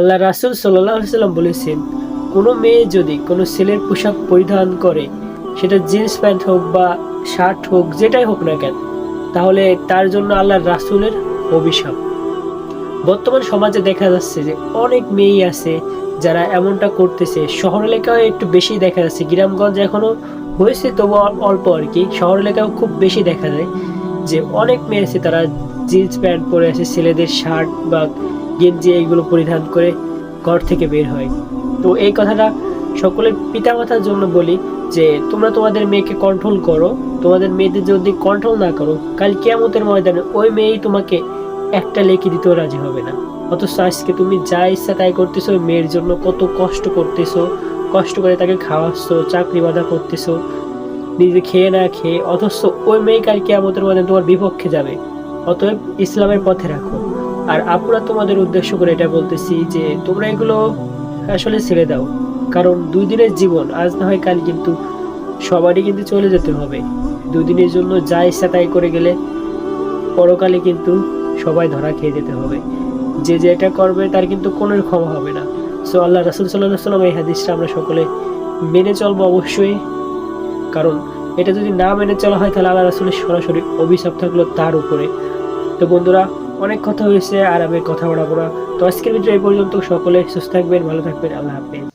আল্লাহ রাসুল সাল্লাম বলেছেন, কোনো মেয়ে যদি কোনো ছেলের পোশাক পরিধান করে, সেটা জিন্স প্যান্ট হোক বা শার্ট হোক, যেটাই হোক না কেন, তাহলে তার জন্য আল্লাহ রাসুলের অভিশাপ। বর্তমান সমাজে দেখা যাচ্ছে যে অনেক মেয়েই আছে যারা এমনটা করতেছে শহর এলাকায় একটু বেশি দেখা যাচ্ছে, গ্রামগঞ্জ এখনও হয়েছে তবু অল্প আর কি শহর এলাকাও খুব বেশি দেখা যায় যে অনেক মেয়ে আছে তারা জিন্স প্যান্ট পরে আছে, ছেলেদের শার্ট বা গেঞ্জি এইগুলো পরিধান করে ঘর থেকে বের হয়। তো এই কথাটা সকলের পিতামাতার জন্য বলি যে, তোমরা তোমাদের মেয়েকে কন্ট্রোল করো, তোমাদের মেয়েদের যদি কন্ট্রোল না করো, কাল কেয়ামতের ময়দানে ওই মেয়েই তোমাকে একটা লেখি দিতেও রাজি হবে না। অথচ আজকে তুমি যা ইচ্ছা তাই করতেছো মেয়ের জন্য কত কষ্ট করতেছো, কষ্ট করে তাকে খাওয়াচ্ছ চাকরি বাধা করতেছো, নিজে খেয়ে না খেয়ে, অথচ ওই মেয়ে কাল কেয়ামতের মধ্যে তোমার বিপক্ষে যাবে। অতএব ইসলামের পথে রাখো। আর আপুরা তোমাদের উদ্দেশ্য করে এটা বলতেছি যে তোমরা এগুলো আসলে ছেড়ে দাও। কারণ দুই দিনের জীবন, আজ না হয় কাল কিন্তু সবারই কিন্তু চলে যেতে হবে। দুই দিনের জন্য যা ইচ্ছা তাই করে গেলে পরকালে কিন্তু সবাই ধরা খেয়ে যেতে হবে। যে যেটা করবে তার কিন্তু কোনো ক্ষমা হবে না। সো আল্লাহ রাসুল সাল্লাহ সাল্লাম এই হাদিসটা আমরা সকলে মেনে চলবো অবশ্যই। কারণ এটা যদি না মেনে চলা হয় তাহলে আল্লাহ রাসুলের সরাসরি অভিশাপ থাকল তার উপরে। তো বন্ধুরা অনেক কথা হয়েছে আর আমি কথা বলা না তো আজকের ভিডিও এই পর্যন্ত। সকলে সুস্থ থাকবেন, ভালো থাকবেন। আল্লাহ হাফেজ।